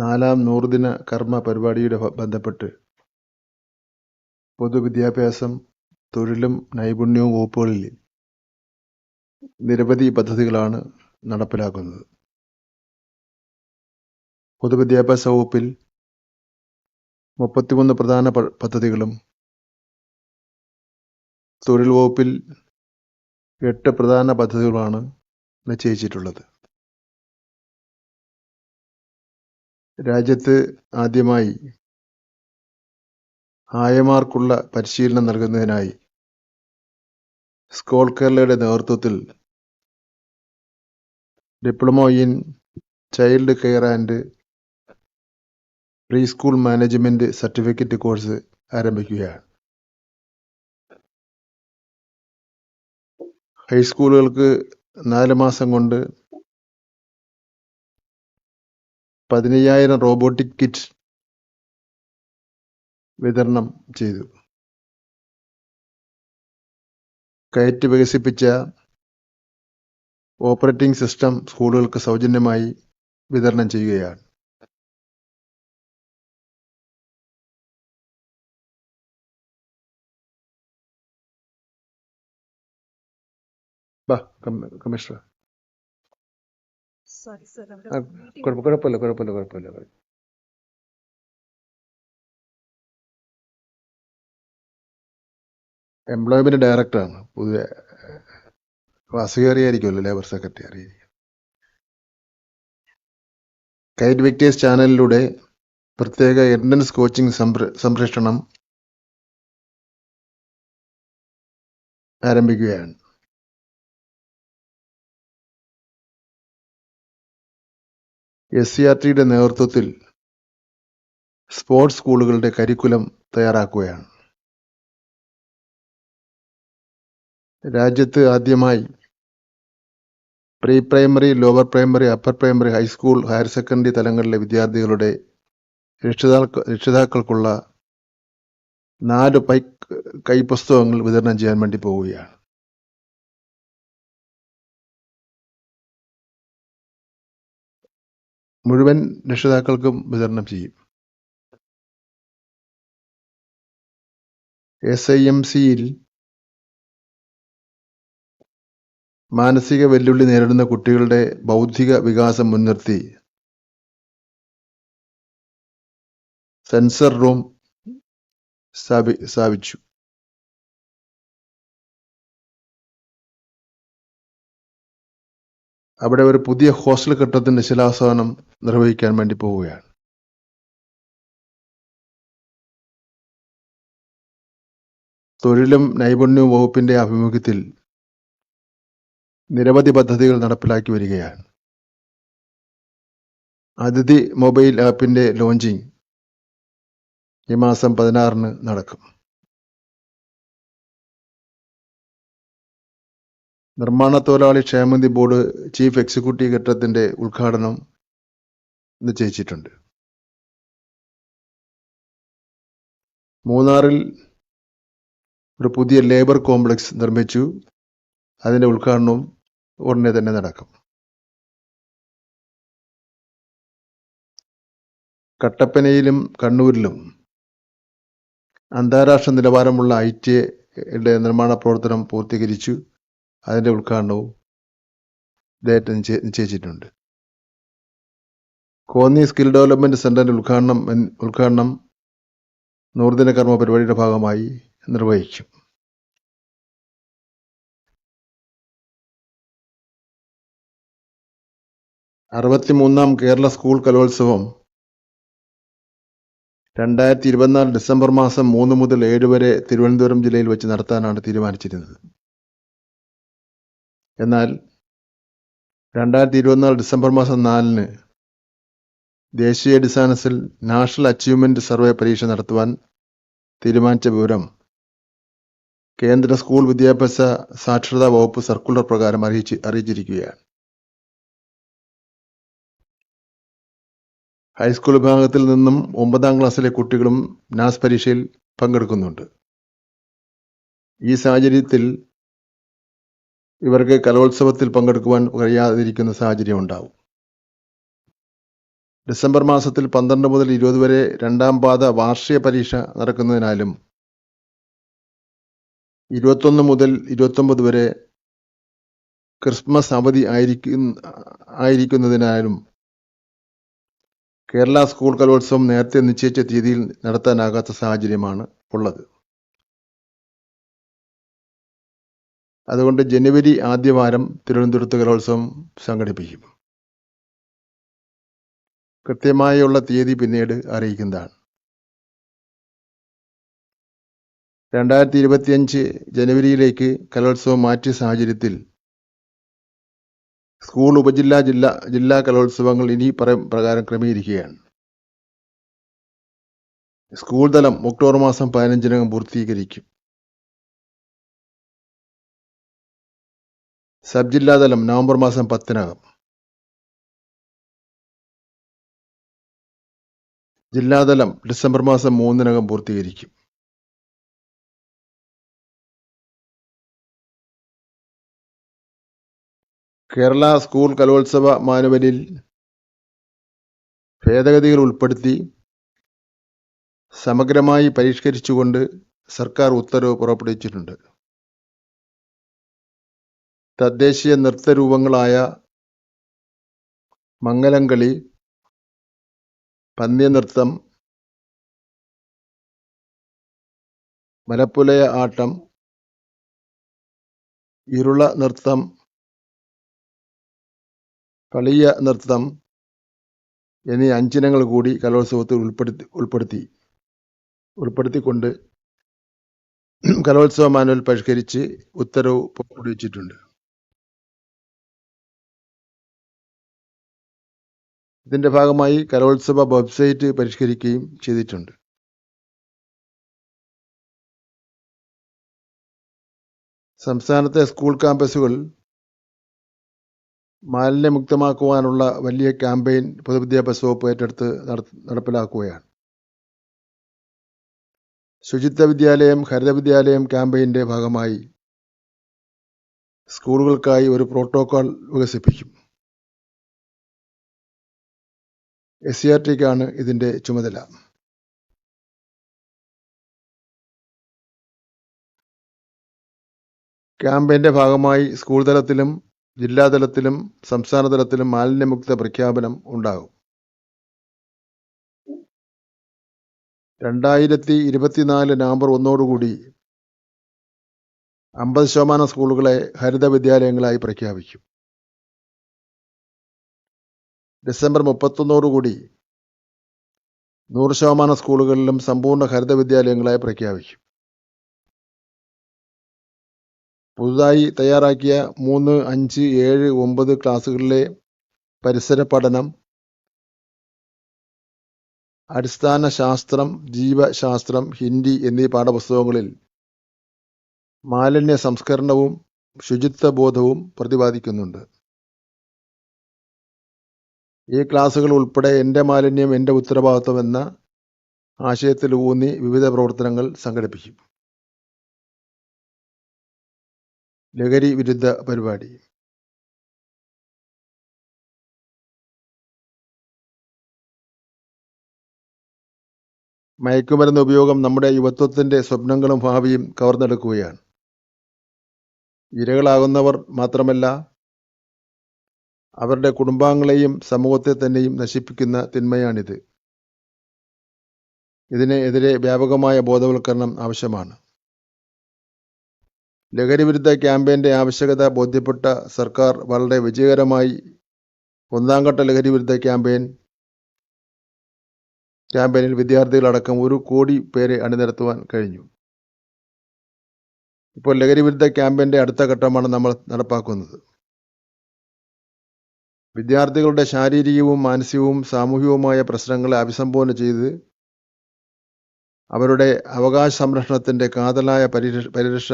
നാലാം നൂറുദിന കർമ്മ പരിപാടിയുടെ ബന്ധപ്പെട്ട് പൊതുവിദ്യാഭ്യാസം തൊഴിലും നൈപുണ്യവും വകുപ്പുകളിൽ നിരവധി പദ്ധതികളാണ് നടപ്പിലാക്കുന്നത്. പൊതുവിദ്യാഭ്യാസ വകുപ്പിൽ മുപ്പത്തിമൂന്ന് പ്രധാന പദ്ധതികളും തൊഴിൽ വകുപ്പിൽ എട്ട് പ്രധാന പദ്ധതികളാണ് നിശ്ചയിച്ചിട്ടുള്ളത്. രാജ്യത്ത് ആദ്യമായി ആയമാർക്കുള്ള പരിശീലനം നൽകുന്നതിനായി സ്കോൾ കേരളയുടെ നേതൃത്വത്തിൽ diploma in child care and pre school management certificate course ആരംഭിക്കുകയാണ്. ഹൈസ്കൂളുകൾക്ക് നാല് മാസം കൊണ്ട് പതിനയ്യായിരം റോബോട്ടിക് കിറ്റ് വിതരണം ചെയ്തു. കയറ്റ് വികസിപ്പിച്ച ഓപ്പറേറ്റിംഗ് സിസ്റ്റം സ്കൂളുകൾക്ക് സൗജന്യമായി വിതരണം ചെയ്യുകയാണ്. കമ്മീഷണർ സോറി സർ കുഴപ്പമില്ല കുഴപ്പമില്ല കുഴപ്പമില്ല കുഴപ്പമില്ല. എംപ്ലോയ്മെന്റ് ഡയറക്ടറാണ് പുതിയ അസുഖറിയായിരിക്കുമല്ലോ ലേബർ സെക്രട്ടറി അറിയായിരിക്കും കൈറ്റ് വിക്ടേഴ്സ് ചാനലിലൂടെ പ്രത്യേക എൻട്രൻസ് കോച്ചിംഗ് സംപ്രേഷണം ആരംഭിക്കുകയാണ്. എസ് സി ആർ ടിയുടെ നേതൃത്വത്തിൽ സ്പോർട്സ് സ്കൂളുകളുടെ കരിക്കുലം തയ്യാറാക്കുകയാണ്. രാജ്യത്ത് ആദ്യമായി pre primary lower primary upper primary high school higher secondary തലങ്ങളിലെ വിദ്യാർത്ഥികളുടെ രക്ഷിതാക്ക രക്ഷിതാക്കൾക്കുള്ള നാല് പൈ കൈപ്പുസ്തകങ്ങൾ വിതരണം ചെയ്യാൻ വേണ്ടി പോവുകയാണ്. മുഴുവൻ രക്ഷിതാക്കൾക്കും വിതരണം ചെയ്യും. എസ് ഐ എം സിയിൽ മാനസിക വെല്ലുവിളി നേരിടുന്ന കുട്ടികളുടെ ബൗദ്ധിക വികാസം മുൻനിർത്തി സെൻസർ റൂം സ്ഥാപി സ്ഥാപിച്ചു. അവിടെ ഒരു പുതിയ ഹോസ്റ്റൽ കെട്ടത്തിന്റെ ശിലാസ്ഥാപനം നിർവഹിക്കാൻ വേണ്ടി പോവുകയാണ്. തൊഴിലും നൈപുണ്യവും വകുപ്പിന്റെ ആഭിമുഖ്യത്തിൽ നിരവധി പദ്ധതികൾ നടപ്പിലാക്കി വരികയാണ്. അതിഥി മൊബൈൽ ആപ്പിന്റെ ലോഞ്ചിങ് ഈ മാസം പതിനാറിന് നടക്കും. നിർമ്മാണ തൊഴിലാളി ക്ഷേമനിധി ബോർഡ് ചീഫ് എക്സിക്യൂട്ടീവ് കെട്ടിടത്തിന്റെ ഉദ്ഘാടനം നിശ്ചയിച്ചിട്ടുണ്ട്. മൂന്നാറിൽ ഒരു പുതിയ ലേബർ കോംപ്ലക്സ് നിർമ്മിച്ചു. അതിന്റെ ഉദ്ഘാടനവും ഉടനെ തന്നെ നടക്കും. കട്ടപ്പനയിലും കണ്ണൂരിലും അന്താരാഷ്ട്ര നിലവാരമുള്ള ഐ ടി നിർമ്മാണ പ്രവർത്തനം പൂർത്തീകരിച്ചു. അതിന്റെ ഉദ്ഘാടനവും ഡേറ്റ് നിശ്ചയ- നിശ്ചയിച്ചിട്ടുണ്ട്. കോന്നി സ്കിൽ ഡെവലപ്മെന്റ് സെന്ററിന്റെ ഉദ്ഘാടനം ഉദ്ഘാടനം നൂറുദിന കർമ്മ പരിപാടിയുടെ ഭാഗമായി നിർവഹിക്കും. അറുപത്തിമൂന്നാം കേരള സ്കൂൾ കലോത്സവം രണ്ടായിരത്തി ഇരുപത്തിനാല് ഡിസംബർ മാസം മൂന്ന് മുതൽ ഏഴ് വരെ തിരുവനന്തപുരം ജില്ലയിൽ വെച്ച് നടത്താനാണ് തീരുമാനിച്ചിരുന്നത്. എന്നാൽ രണ്ടായിരത്തി ഇരുപത്തിനാല് ഡിസംബർ മാസം നാലിന് ദേശീയ അടിസ്ഥാനത്തിൽ നാഷണൽ അച്ചീവ്മെന്റ് സർവേ പരീക്ഷ നടത്തുവാൻ തീരുമാനിച്ച വിവരം കേന്ദ്ര സ്കൂൾ വിദ്യാഭ്യാസ സാക്ഷരതാ വകുപ്പ് സർക്കുലർ പ്രകാരം അറിയിച്ച് അറിയിച്ചിരിക്കുകയാണ്. ഹൈസ്കൂൾ വിഭാഗത്തിൽ നിന്നും ഒമ്പതാം ക്ലാസ്സിലെ കുട്ടികളും നാസ് പരീക്ഷയിൽ പങ്കെടുക്കുന്നുണ്ട്. ഈ സാഹചര്യത്തിൽ ഇവർക്ക് കലോത്സവത്തിൽ പങ്കെടുക്കുവാൻ കഴിയാതിരിക്കുന്ന സാഹചര്യം ഉണ്ടാവും. ഡിസംബർ മാസത്തിൽ പന്ത്രണ്ട് മുതൽ ഇരുപത് വരെ രണ്ടാം പാദ വാർഷിക പരീക്ഷ നടക്കുന്നതിനാലും ഇരുപത്തൊന്ന് മുതൽ ഇരുപത്തൊമ്പത് വരെ ക്രിസ്മസ് അവധി ആയിരിക്കുന്ന ആയിരിക്കുന്നതിനാലും കേരള സ്കൂൾ കലോത്സവം നേരത്തെ നിശ്ചയിച്ച തീയതിയിൽ നടത്താനാകാത്ത സാഹചര്യമാണ് ഉള്ളത്. അതുകൊണ്ട് ജനുവരി ആദ്യവാരം തിരുവനന്തപുരത്ത് കലോത്സവം സംഘടിപ്പിക്കും. കൃത്യമായുള്ള തീയതി പിന്നീട് അറിയിക്കുന്നതാണ്. രണ്ടായിരത്തി ഇരുപത്തിയഞ്ച് ജനുവരിയിലേക്ക് കലോത്സവം മാറ്റിയ സാഹചര്യത്തിൽ സ്കൂൾ ഉപജില്ലാ ജില്ലാ ജില്ലാ കലോത്സവങ്ങൾ ഇനി പ്രകാരം ക്രമീകരിക്കുകയാണ്. സ്കൂൾ തലം ഒക്ടോബർ മാസം പതിനഞ്ചിനകം പൂർത്തീകരിക്കും. സബ് ജില്ലാതലം നവംബർ മാസം പത്തിനകം. ജില്ലാതലം ഡിസംബർ മാസം മൂന്നിനകം പൂർത്തീകരിക്കും. കേരള സ്കൂൾ കലോത്സവ മാനുവലിൽ ഭേദഗതികൾ ഉൾപ്പെടുത്തി സമഗ്രമായി പരിഷ്കരിച്ചുകൊണ്ട് സർക്കാർ ഉത്തരവ് പുറപ്പെടുവിച്ചിട്ടുണ്ട്. തദ്ദേശീയ നൃത്തരൂപങ്ങളായ മംഗലംകളി പന്ന്യനൃത്തം മലപ്പുലയ ആട്ടം ഇരുള നൃത്തം കളിയ നൃത്തം എന്നീ അഞ്ചിനങ്ങൾ കൂടി കലോത്സവത്തിൽ ഉൾപ്പെടുത്തി ഉൾപ്പെടുത്തി ഉൾപ്പെടുത്തിക്കൊണ്ട് കലോത്സവ മാനുവൽ പരിഷ്കരിച്ച് ഉത്തരവ് പുറപ്പെടുവിച്ചിട്ടുണ്ട്. ഇതിന്റെ ഭാഗമായി കലോത്സവ വെബ്സൈറ്റ് പരിഷ്കരിക്കുകയും ചെയ്തിട്ടുണ്ട്. സംസ്ഥാനത്തെ സ്കൂൾ ക്യാമ്പസുകൾ മാലിന്യമുക്തമാക്കുവാനുള്ള വലിയ ക്യാമ്പയിൻ പൊതുവിദ്യാഭ്യാസ വകുപ്പ് ഏറ്റെടുത്ത് നടപ്പിലാക്കുകയാണ്. ശുചിത്വ വിദ്യാലയം ഹരിത വിദ്യാലയം ക്യാമ്പയിന്റെ ഭാഗമായി സ്കൂളുകൾക്കായി ഒരു പ്രോട്ടോക്കോൾ വികസിപ്പിക്കും. എസ് സി ആർ ടിക്കാണ് ഇതിന്റെ ചുമതല. ക്യാമ്പയിന്റെ ഭാഗമായി സ്കൂൾ തലത്തിലും ജില്ലാതലത്തിലും സംസ്ഥാന തലത്തിലും മാലിന്യമുക്ത പ്രഖ്യാപനം ഉണ്ടാകും. രണ്ടായിരത്തി ഇരുപത്തിനാല് നവംബർ ഒന്നോടുകൂടി അമ്പത് ശതമാനം സ്കൂളുകളെ ഹരിത വിദ്യാലയങ്ങളായി പ്രഖ്യാപിക്കും. ഡിസംബർ മുപ്പത്തൊന്നോടുകൂടി നൂറ് ശതമാനം സ്കൂളുകളിലും സമ്പൂർണ ഹരിത വിദ്യാലയങ്ങളായി പ്രഖ്യാപിക്കും. പുതുതായി തയ്യാറാക്കിയ മൂന്ന് അഞ്ച് ഏഴ് ഒമ്പത് ക്ലാസ്സുകളിലെ പരിസര പഠനം അടിസ്ഥാന ശാസ്ത്രം ജീവശാസ്ത്രം ഹിന്ദി എന്നീ പാഠപുസ്തകങ്ങളിൽ മാലിന്യ സംസ്കരണവും ശുചിത്വ ബോധവും പ്രതിപാദിക്കുന്നുണ്ട്. ഈ ക്ലാസ്സുകൾ ഉൾപ്പെടെ എന്റെ മാലിന്യം എന്റെ ഉത്തരവാദിത്വം എന്ന ആശയത്തിൽ ഊന്നി വിവിധ പ്രവർത്തനങ്ങൾ സംഘടിപ്പിക്കും. ലഹരി വിരുദ്ധ പരിപാടി. മയക്കുമരുന്ന് ഉപയോഗം നമ്മുടെ യുവത്വത്തിന്റെ സ്വപ്നങ്ങളും ഭാവിയും കവർന്നെടുക്കുകയാണ്. ഇരകളാകുന്നവർ മാത്രമല്ല അവരുടെ കുടുംബാംഗങ്ങളെയും സമൂഹത്തെ തന്നെയും നശിപ്പിക്കുന്ന തിന്മയാണിത്. ഇതിനെതിരെ വ്യാപകമായ ബോധവൽക്കരണം ആവശ്യമാണ്. ലഹരി വിരുദ്ധ ക്യാമ്പയിന്റെ ആവശ്യകത ബോധ്യപ്പെട്ട സർക്കാർ വളരെ വിജയകരമായി ഒന്നാം ഘട്ട ലഹരി വിരുദ്ധ ക്യാമ്പയിൻ ക്യാമ്പയിനിൽ വിദ്യാർത്ഥികളടക്കം ഒരു കോടി പേരെ അണിനിരത്തുവാൻ കഴിഞ്ഞു. ഇപ്പോൾ ലഹരി വിരുദ്ധ ക്യാമ്പയിന്റെ അടുത്ത ഘട്ടമാണ് നമ്മൾ നടപ്പാക്കുന്നത്. വിദ്യാർത്ഥികളുടെ ശാരീരികവും മാനസികവും സാമൂഹികവുമായ പ്രശ്നങ്ങളെ അഭിസംബോധന ചെയ്ത് അവരുടെ അവകാശ സംരക്ഷണത്തിന്റെ കാതലായ പരിരക്ഷ പരിരക്ഷ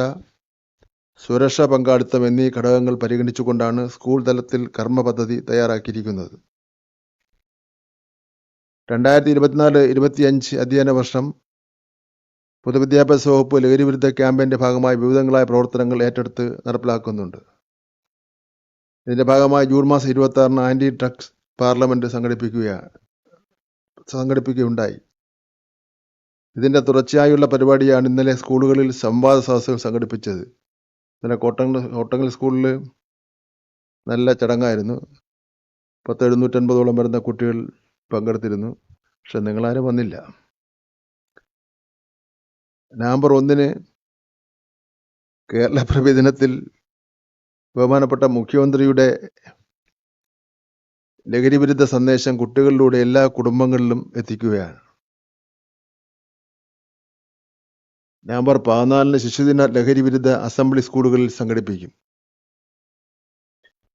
സുരക്ഷ പങ്കാളിത്തം എന്നീ ഘടകങ്ങൾ പരിഗണിച്ചുകൊണ്ടാണ് സ്കൂൾ തലത്തിൽ കർമ്മ പദ്ധതി തയ്യാറാക്കിയിരിക്കുന്നത്. രണ്ടായിരത്തി ഇരുപത്തിനാല് ഇരുപത്തിയഞ്ച് അധ്യയന വർഷം പൊതുവിദ്യാഭ്യാസ വകുപ്പ് ലഹരി വിരുദ്ധ ക്യാമ്പയിന്റെ ഭാഗമായി വിവിധങ്ങളായ പ്രവർത്തനങ്ങൾ ഏറ്റെടുത്ത് നടപ്പിലാക്കുന്നുണ്ട്. ഇതിന്റെ ഭാഗമായി ജൂൺ മാസം ഇരുപത്തി ആറിന് ആന്റി ഡ്രഗ്സ് പാർലമെന്റ് സംഘടിപ്പിക്കുകയാണ് സംഘടിപ്പിക്കുകയുണ്ടായി. ഇതിന്റെ തുടർച്ചയായുള്ള പരിപാടിയാണ് ഇന്നലെ സ്കൂളുകളിൽ സംവാദ സദസ്സുകൾ സംഘടിപ്പിച്ചത്. ഇന്നലെ കോട്ടങ്ങൾ കോട്ടങ്ങൽ സ്കൂളിൽ നല്ല ചടങ്ങായിരുന്നു. പത്ത് എഴുന്നൂറ്റൻപതോളം വരുന്ന കുട്ടികൾ പങ്കെടുത്തിരുന്നു. പക്ഷെ നിങ്ങളാരും വന്നില്ല. നവംബർ ഒന്നിന് കേരള പ്രവേദനത്തിൽ ദിനത്തിൽ ബഹുമാനപ്പെട്ട മുഖ്യമന്ത്രിയുടെ ലഹരി വിരുദ്ധ സന്ദേശം കുട്ടികളിലൂടെ എല്ലാ കുടുംബങ്ങളിലും എത്തിക്കുകയാണ്. നവംബർ പതിനാലിന് ശിശുദിന ലഹരി വിരുദ്ധ അസംബ്ലി സ്കൂളുകളിൽ സംഘടിപ്പിക്കും.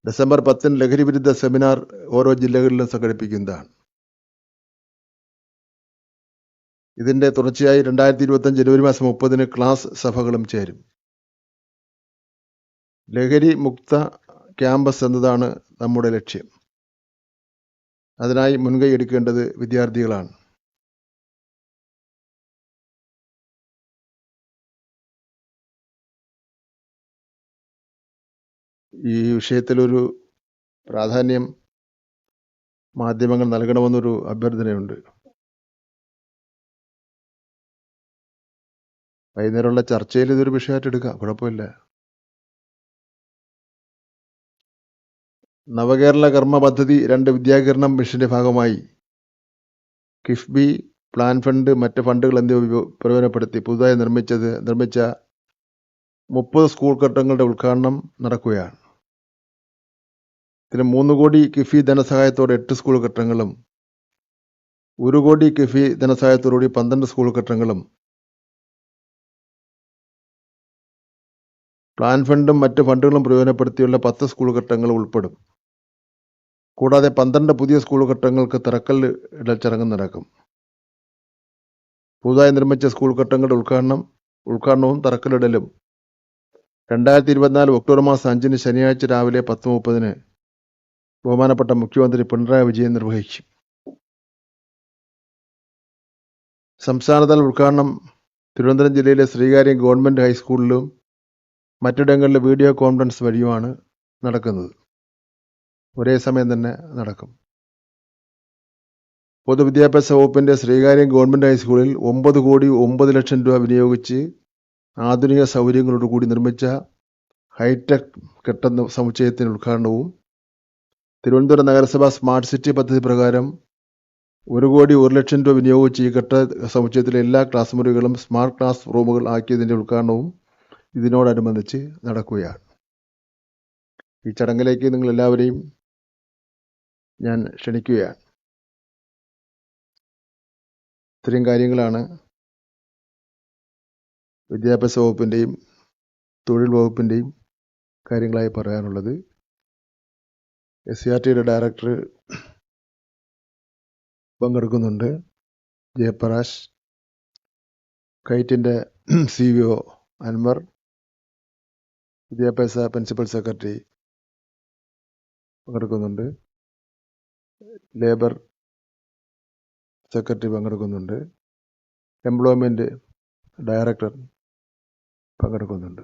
ഡിസംബർ പത്തിന് ലഹരി വിരുദ്ധ സെമിനാർ ഓരോ ജില്ലകളിലും സംഘടിപ്പിക്കുന്നതാണ്. ഇതിന്റെ തുടർച്ചയായി രണ്ടായിരത്തി ഇരുപത്തി ജനുവരി മാസം മുപ്പതിന് ക്ലാസ് സഭകളും ചേരും. ലഹരി മുക്ത ക്യാമ്പസ് എന്നതാണ് നമ്മുടെ ലക്ഷ്യം. അതിനായി മുൻകൈ എടുക്കേണ്ടത് വിദ്യാർത്ഥികളാണ്. ഈ വിഷയത്തിലൊരു പ്രാധാന്യം മാധ്യമങ്ങൾ നൽകണമെന്നൊരു അഭ്യർത്ഥനയുണ്ട്. വൈകുന്നേരമുള്ള ചർച്ചയിൽ ഇതൊരു വിഷയമായിട്ട് എടുക്കാം. കുഴപ്പമില്ല. നവകേരള കർമ്മ പദ്ധതി രണ്ട് വിദ്യാകരണം മിഷന്റെ ഭാഗമായി. കിഫ്ബി പ്ലാൻ ഫണ്ട് മറ്റ് ഫണ്ടുകൾ എന്നിവ പ്രയോജനപ്പെടുത്തി പുതുതായി നിർമ്മിച്ചത് നിർമ്മിച്ച മുപ്പത് സ്കൂൾ കെട്ടിടങ്ങളുടെ ഉദ്ഘാടനം നടക്കുകയാണ്. ഇതിന് മൂന്ന് കോടി കിഫി ധനസഹായത്തോടെ എട്ട് സ്കൂൾ കെട്ടിടങ്ങളും ഒരു കോടി കിഫി ധനസഹായത്തോടുകൂടി പന്ത്രണ്ട് സ്കൂൾ കെട്ടിടങ്ങളും പ്ലാൻ ഫണ്ടും മറ്റ് ഫണ്ടുകളും പ്രയോജനപ്പെടുത്തിയുള്ള പത്ത് സ്കൂൾ ഘട്ടങ്ങൾ ഉൾപ്പെടും. കൂടാതെ പന്ത്രണ്ട് പുതിയ സ്കൂൾ ഘട്ടങ്ങൾക്ക് തറക്കൽ ഇടൽ ചടങ്ങ് നടക്കും പുതുതായി നിർമ്മിച്ച സ്കൂൾ ഘട്ടങ്ങളുടെ ഉദ്ഘാടനം ഉദ്ഘാടനവും തറക്കല്ലിടലും രണ്ടായിരത്തി ഇരുപത്തിനാല് ഒക്ടോബർ മാസം അഞ്ചിന് ശനിയാഴ്ച രാവിലെ പത്ത് മുപ്പതിന് ബഹുമാനപ്പെട്ട മുഖ്യമന്ത്രി പിണറായി വിജയൻ നിർവഹിക്കും. സംസ്ഥാനതല ഉദ്ഘാടനം തിരുവനന്തപുരം ജില്ലയിലെ ശ്രീകാര്യം ഗവൺമെന്റ് ഹൈസ്കൂളിലും മറ്റിടങ്ങളിലെ വീഡിയോ കോൺഫറൻസ് വഴിയുമാണ് നടക്കുന്നത്. ഒരേ സമയം തന്നെ നടക്കും. പൊതുവിദ്യാഭ്യാസ വകുപ്പിന്റെ ശ്രീകാര്യം ഗവൺമെന്റ് ഹൈസ്കൂളിൽ ഒമ്പത് കോടി ഒമ്പത് ലക്ഷം രൂപ വിനിയോഗിച്ച് ആധുനിക സൗകര്യങ്ങളോടുകൂടി നിർമ്മിച്ച ഹൈടെക് കെട്ടിട സമുച്ചയത്തിന് ഉദ്ഘാടനവും തിരുവനന്തപുരം നഗരസഭ സ്മാർട്ട് സിറ്റി പദ്ധതി പ്രകാരം ഒരു കോടി ഒരു ലക്ഷം രൂപ വിനിയോഗിച്ച് ഈ കെട്ടിട സമുച്ചയത്തിലെ എല്ലാ ക്ലാസ് മുറികളും സ്മാർട്ട് ക്ലാസ് റൂമുകൾ ആക്കിയതിന്റെ ഉദ്ഘാടനവും ഇതിനോടനുബന്ധിച്ച് നടക്കുകയാണ്. ഈ ചടങ്ങിലേക്ക് നിങ്ങൾ എല്ലാവരെയും ഞാൻ ക്ഷണിക്കുകയാണ്. ഇത്രയും കാര്യങ്ങളാണ് വിദ്യാഭ്യാസ വകുപ്പിന്റെയും തൊഴിൽ വകുപ്പിന്റെയും കാര്യങ്ങളായി പറയാനുള്ളത്. എസ് സി ആർ ടിയുടെ ഡയറക്ടർ പങ്കെടുക്കുന്നുണ്ട്. ജയപ്രകാശ്. കൈറ്റിന്റെ സി വി ഒ അൻവർ. വിദ്യാഭ്യാസ പ്രിൻസിപ്പൽ സെക്രട്ടറി പങ്കെടുക്കുന്നുണ്ട്. ലേബർ സെക്രട്ടറി പങ്കെടുക്കുന്നുണ്ട്. എംപ്ലോയ്മെന്റ് ഡയറക്ടർ പങ്കെടുക്കുന്നുണ്ട്.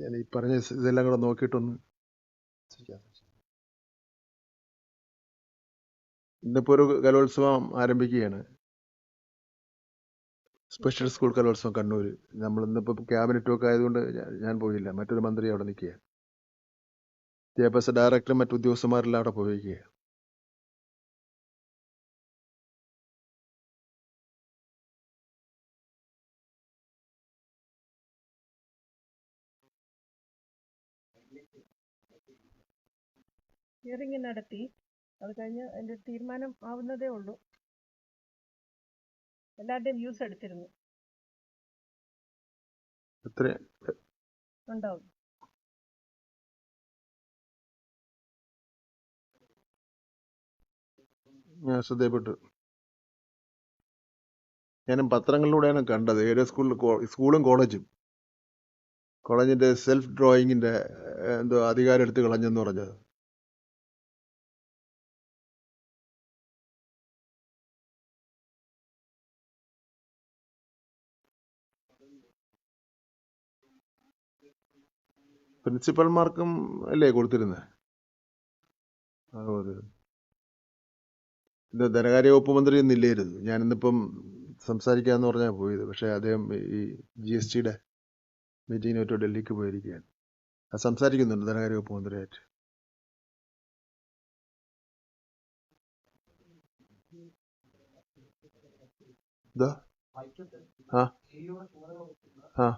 ഞാൻ ഈ പറഞ്ഞ ഇതെല്ലാം കൂടെ നോക്കിയിട്ടൊന്ന് ഇന്നിപ്പോ ഒരു കലോത്സവം ആരംഭിക്കുകയാണ്. സ്പെഷ്യൽ സ്കൂൾ കലോത്സവം കണ്ണൂർ നമ്മൾ ഇന്നിപ്പോ ക്യാബിനറ്റ് ഒക്കെ ആയതുകൊണ്ട് ഞാൻ പോയില്ല. മറ്റൊരു മന്ത്രി അവിടെ നിൽക്കുക വിദ്യാഭ്യാസ ഡയറക്ടറും മറ്റു ഉദ്യോഗസ്ഥന്മാരെല്ലാം അവിടെ പോയിരിക്കുക ഹിയറിംഗ് നടത്തി. അത് കഴിഞ്ഞ് അതിന്റെ തീരുമാനം ആവുന്നതേ ഉള്ളൂ. എല്ലാവരുടെയും വ്യൂസ് എടുത്തിരുന്നു. ഉണ്ടാവും. ഞാൻ ശ്രദ്ധയപ്പെട്ടു ഞാനും പത്രങ്ങളിലൂടെയാണ് കണ്ടത്. ഏരിയ സ്കൂളിൽ സ്കൂളും കോളേജും കോളേജിന്റെ സെൽഫ് ഡ്രോയിങ്ങിന്റെ എന്തോ അധികാരം എടുത്ത് കളഞ്ഞെന്ന് പറഞ്ഞത്. പ്രിൻസിപ്പൽമാർക്കും അല്ലേ കൊടുത്തിരുന്നത്. ഇത് ധനകാര്യ വകുപ്പ് മന്ത്രി ഇന്നില്ലായിരുന്നു ഞാനിന്നിപ്പം സംസാരിക്കാന്ന് പറഞ്ഞാൽ പോയത്. പക്ഷേ അദ്ദേഹം ഈ ജി എസ് ടിയുടെ മീറ്റിങ്ങിനായിട്ട് ഡൽഹിക്ക് പോയിരിക്കുകയാണ്. അത് സംസാരിക്കുന്നുണ്ട് ധനകാര്യ വകുപ്പ് മന്ത്രിയായിട്ട്. ഇതാ. ആ. ആ.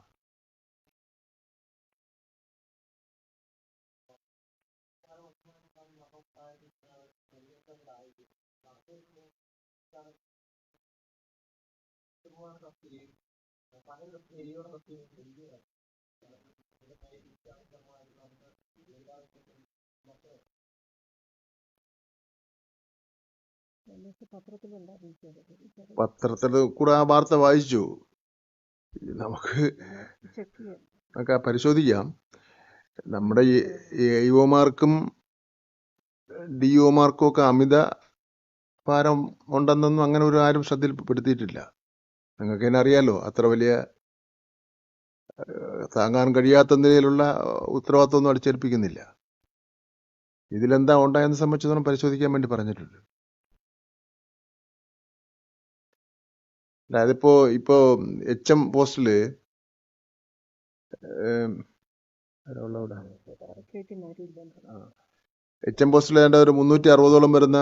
പത്രത്തിൽ കൂടെ ആ വാർത്ത വായിച്ചു. നമുക്ക് നമുക്ക് പരിശോധിക്കാം. നമ്മുടെ എ ഒമാർക്കും ഡി ഒമാർക്കും ഒക്കെ അമിത ഭാരം ഉണ്ടെന്നൊന്നും അങ്ങനെ ഒരു ആരും ശ്രദ്ധയിൽപ്പെടുത്തിയിട്ടില്ല. നിങ്ങൾക്ക് തന്നെ അറിയാലോ അത്ര വലിയ താങ്ങാൻ കഴിയാത്ത നിലയിലുള്ള ഉത്തരവാദിത്വമൊന്നും അടിച്ചേൽപ്പിക്കുന്നില്ല. ഇതിലെന്താ ഉണ്ടായെന്ന് സംബന്ധിച്ചോളം പരിശോധിക്കാൻ വേണ്ടി പറഞ്ഞിട്ടുണ്ട്. അതിപ്പോ ഇപ്പോ എച്ച് എം പോസ്റ്റിൽ എച്ച് എം പോസ്റ്റിൽ ഏതാണ്ട് ഒരു മുന്നൂറ്റി അറുപതോളം വരുന്ന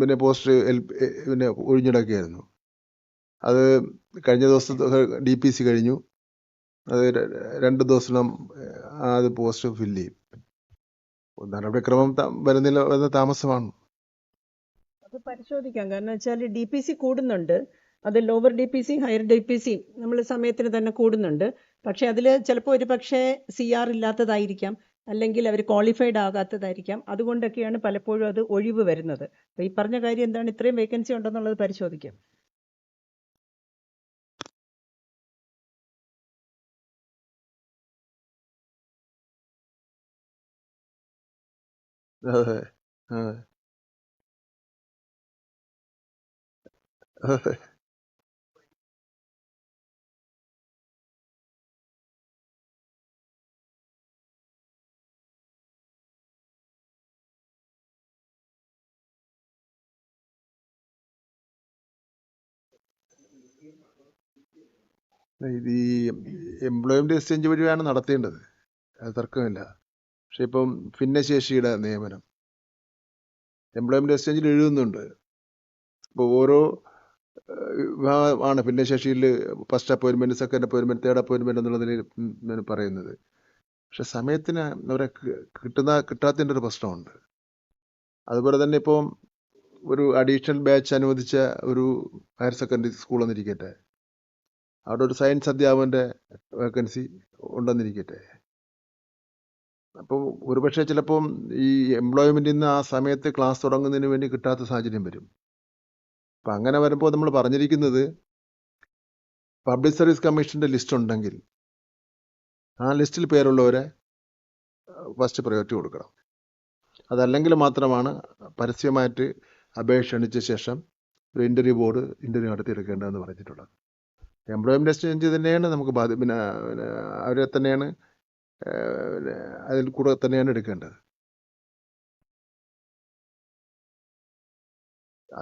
പിന്നെ പോസ്റ്റ് പിന്നെ ഒഴിഞ്ഞിടക്കുകയായിരുന്നു അത് കഴിഞ്ഞ ദിവസത്തെ ഡി പി സി കഴിഞ്ഞു. അത് രണ്ട് ദിവസം അത് പോസ്റ്റ് ഫില്ല് ചെയ്യും. നടപടിക്രമം വരുന്നില്ല വരുന്ന താമസമാണ്. അത് പരിശോധിക്കാം. കാരണം വെച്ചാൽ ഡി പി സി കൂടുന്നുണ്ട്. അത് lower D P C higher D P C നമ്മൾ സമയത്തിന് തന്നെ കൂടുന്നുണ്ട്. പക്ഷെ അതിൽ ചിലപ്പോൾ ഒരു പക്ഷേ സി ആർ ഇല്ലാത്തതായിരിക്കാം. അല്ലെങ്കിൽ അവർ ക്വാളിഫൈഡ് ആകാത്തതായിരിക്കാം. അതുകൊണ്ടൊക്കെയാണ് പലപ്പോഴും അത് ഒഴിവ് വരുന്നത്. അപ്പോൾ ഈ പറഞ്ഞ കാര്യം എന്താണ്? ഇത്രയും വേക്കൻസി ഉണ്ടെന്നുള്ളത് പരിശോധിക്കാം. അതെ ഈ എംപ്ലോയ്മെന്റ് എക്സ്ചേഞ്ച് വഴിയാണ് നടത്തേണ്ടത്. അത് തർക്കമില്ല. പക്ഷെ ഇപ്പം ഭിന്നശേഷിയുടെ നിയമനം. എംപ്ലോയ്മെന്റ് എക്സ്ചേഞ്ചിൽ എഴുതുന്നുണ്ട്. ഇപ്പോൾ ഓരോ വിഭാഗമാണ് ഭിന്നശേഷിയിൽ ഫസ്റ്റ് അപ്പോയിൻമെന്റ് സെക്കൻഡ് അപ്പോയിൻമെന്റ് തേർഡ് അപ്പോയിൻമെന്റ് എന്നുള്ളതിൽ നിലയിൽ പറയുന്നത്. പക്ഷെ സമയത്തിന് അവരെ കിട്ടുന്ന കിട്ടാത്തതിന്റെ ഒരു പ്രശ്നമുണ്ട്. അതുപോലെ തന്നെ ഇപ്പോൾ ഒരു അഡീഷണൽ ബാച്ച് അനുവദിച്ച ഒരു ഹയർ സെക്കൻഡറി സ്കൂൾ എന്നിരിക്കട്ടെ അവിടെ ഒരു സയൻസ് അധ്യാപകന്റെ വേക്കൻസി ഉണ്ടെന്നിരിക്കട്ടെ. അപ്പോൾ ഒരുപക്ഷെ ചിലപ്പം ഈ എംപ്ലോയ്മെന്റിൽ നിന്ന് ആ സമയത്ത് ക്ലാസ് തുടങ്ങുന്നതിന് വേണ്ടി കിട്ടാത്ത സാഹചര്യം വരും. അപ്പം അങ്ങനെ വരുമ്പോൾ നമ്മൾ പറഞ്ഞിരിക്കുന്നത് പബ്ലിക് സർവീസ് കമ്മീഷന്റെ ലിസ്റ്റ് ഉണ്ടെങ്കിൽ ആ ലിസ്റ്റിൽ പേരുള്ളവരെ ഫസ്റ്റ് പ്രയോറിറ്റി കൊടുക്കണം. അതല്ലെങ്കിൽ മാത്രമാണ് പരസ്യമായിട്ട് അപേക്ഷ ക്ഷണിച്ച ശേഷം ഒരു ഇന്റർവ്യൂ ബോർഡ് ഇന്റർവ്യൂ നടത്തിയെടുക്കേണ്ടതെന്ന് പറഞ്ഞിട്ടുള്ളത്. എംപ്ലോയ്മെന്റ് എക്സ്ചേഞ്ച് തന്നെയാണ് നമുക്ക് ബാധി പിന്നെ അവരെ തന്നെയാണ് അതിൽ കൂടെ തന്നെയാണ് എടുക്കേണ്ടത്.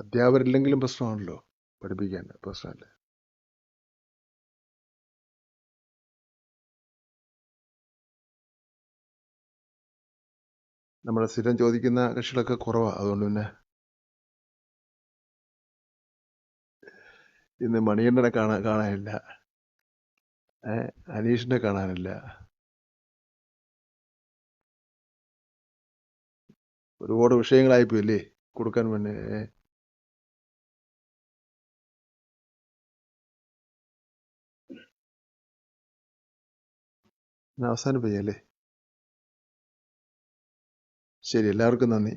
അധ്യാപകരില്ലെങ്കിലും പ്രശ്നമാണല്ലോ പഠിപ്പിക്കാൻ പ്രശ്നമല്ല? നമ്മുടെ സ്ഥിരം ചോദിക്കുന്ന കക്ഷികളൊക്കെ കുറവാണ് അതുകൊണ്ട് പിന്നെ ഇന്ന് മണികണ്ഠനെ കാണാൻ കാണാനില്ല. അനീഷിനെ കാണാനില്ല. ഒരുപാട് വിഷയങ്ങളായിപ്പോയില്ലേ കൊടുക്കാൻ പിന്നെ അവസാനിപ്പിക്കാം അല്ലേ? ശരി എല്ലാവർക്കും നന്ദി.